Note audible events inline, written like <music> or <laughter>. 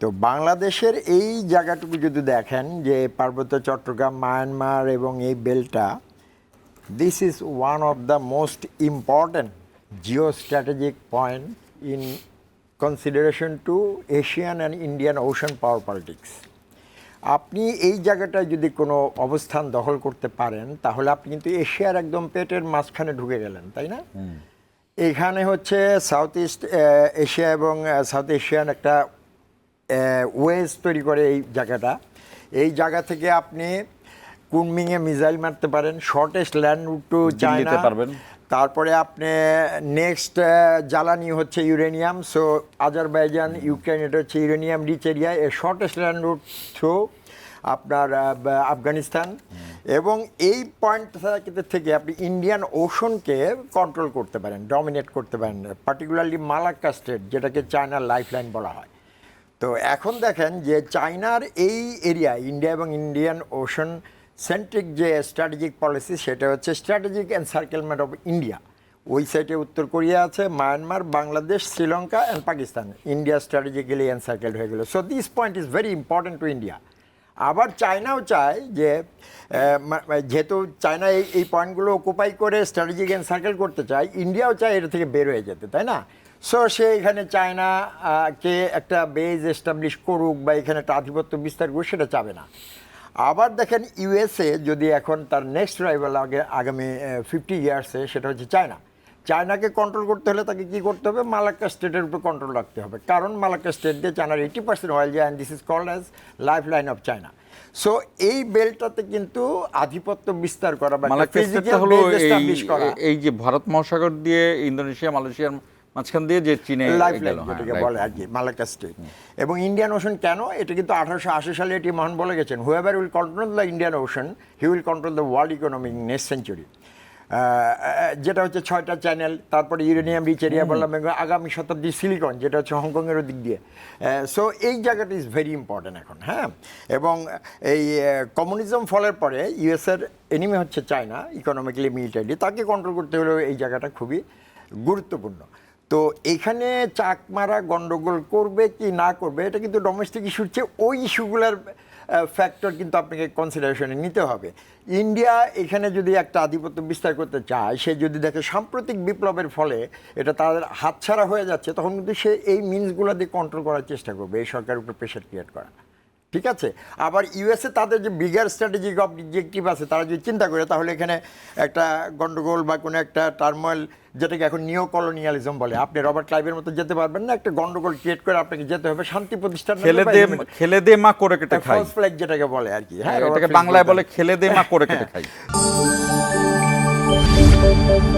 তো বাংলাদেশের এই জায়গাটুকু যদি দেখেন যে পার্বত্য চট্টগ্রাম মায়ানমার এবং এই বেলটা this is one of the most important geostrategic point in consideration to Asian and Indian Ocean power politics আপনি এই জায়গাটায় যদি কোনো অবস্থান দখল করতে পারেন তাহলে আপনি কিন্তু এশিয়ার একদম পেটের মাঝখানে ঢুকে গেলেন তাই না? এখানে হচ্ছে সাউথ ইস্ট এশিয়া এবং সাউথ এশিয়ান একটা ওয়েজ তৈরি করে এই জায়গাটা। এই জায়গা থেকে আপনি কুনমিংয়ে মিসাইল মারতে পারেন shortest land route to China. পারবেন। তারপরে আপনি নেক্সট জ্বালানি হচ্ছে ইউরেনিয়াম। সো আজারবাইজান ইউক্রেন এটা হচ্ছে ইউরেনিয়াম রিচ এরিয়া। এর শর্টেস্ট ল্যান্ড রুট থ্রু আপনার আফগানিস্তান। এবং এই পয়েন্ট থেকে আপনি ইন্ডিয়ান ওশনকে কন্ট্রোল করতে পারেন ডমিনেট করতে পারেন। পার্টিকুলারলি মালাক্কা স্টেট যেটাকে চায়নার লাইফ লাইন বলা হয়। তো এখন দেখেন যে চায়নার এই এরিয়া, ইন্ডিয়া এবং ইন্ডিয়ান ওশন সেন্ট্রিক যে স্ট্র্যাটেজিক পলিসি, সেটা হচ্ছে স্ট্র্যাটেজিক এনসার্কেলমেন্ট অফ ইন্ডিয়া। ওই সাইডে উত্তর কোরিয়া আছে, Myanmar, Bangladesh, Sri Lanka and Pakistan. India strategically encircled হয়ে গেল। So this point is very important to India আবার চায়নাও চায় যে যেহেতু চায়না এই এই পয়েন্টগুলো অকুপাই করে স্ট্র্যাটেজিক সার্কেল করতে চায়, ইন্ডিয়াও চায় এটা থেকে বের হয়ে যেতে, তাই না? সো সে এখানে চায়না আহ, কে একটা বেজ এস্টাবলিশ করুক বা এখানে একটা আধিপত্য বিস্তার করুক সেটা চাবে না। আবার দেখেন ইউএসএ যদি এখন তার নেক্সট রাইভাল আগে আগামী ফিফটি ইয়ার্সে সেটা হচ্ছে চায়না। চায়নাকে কন্ট্রোল করতে হলে তাকে কি করতে হবে? মালাক্কা স্টেটের উপর কন্ট্রোল রাখতে হবে। কারণ মালাক্কা স্টেট দিয়ে চায়নার এইটি পার্সেন্ট অয়েল যায় and this is called as life line of China so এই বেলটাতে কিন্তু আধিপত্য বিস্তার করা বা এই যে ভারত মহাসাগর দিয়ে ইন্দোনেশিয়া মালয়েশিয়ার মাঝখান দিয়ে যে চীনে লাইফ লাইন হ্যাঁ, যেটাকে বলে আর কি মালাকা স্টেট এবং ইন্ডিয়ান ওশন কেন? এটা কিন্তু আঠারোশো আশি সালে এটি মহান বলে গেছেন। Whoever will control the Indian Ocean he will control the world economy in next century যেটা হচ্ছে ছয়টা চ্যানেল তারপরে ইউরেনিয়াম রিচ এরিয়া বললাম আগামী শতাব্দী সিলিকন যেটা হচ্ছে হংকংয়ের দিক দিয়ে। সো এই জায়গাটা ইজ ভেরি ইম্পর্ট্যান্ট এখন হ্যাঁ? এবং এই কমিউনিজম ফলের পরে ইউএসের এনিমি হচ্ছে চায়না ইকোনমিক্যালি মিলিটারি তাকে কন্ট্রোল করতে হলেও এই জায়গাটা খুবই গুরুত্বপূর্ণ। তো এখানে চাকমারা গণ্ডগোল করবে কি না করবে, এটা কিন্তু ডোমেস্টিক ইস্যুর চেয়ে ওই ইস্যুগুলোর ফ্যাক্টর কিন্তু আপনাকে কনসিডারেশনে নিতে হবে। ইন্ডিয়া এখানে যদি একটা আধিপত্য বিস্তার করতে চায়, সে যদি দেখে সাম্প্রতিক বিপ্লবের ফলে এটা তাদের হাতছাড়া হয়ে যাচ্ছে, তখন কিন্তু সে এই মিনসগুলো দিয়ে কন্ট্রোল করার চেষ্টা করবে, এই সরকারের উপর প্রেশার ক্রিয়েট করা। ঠিক আছে? আবার ইউএসএ তাদের যে বিগার স্ট্র্যাটেজিক অবজেক্টিভ আছে তারা যদি চিন্তা করে তাহলে এখানে একটা গন্ডগোল বা কোনো একটা টার্মোয়েল যেটাকে এখন নিও কলোনিয়ালিজম বলে আপনি রবার্ট ক্লাইভের মতো যেতে পারবেন না একটা গন্ডগোল ক্রিয়েট করে আপনাকে যেতে হবে শান্তি প্রতিষ্ঠান খেলে দে খেলে দে মা করে কেটে খাই ফ্ল্যাগ যেটাকে বলে আর কি হ্যাঁ এটাকে বাংলায় বলে খেলে দে মা করে কেটে খাই <laughs>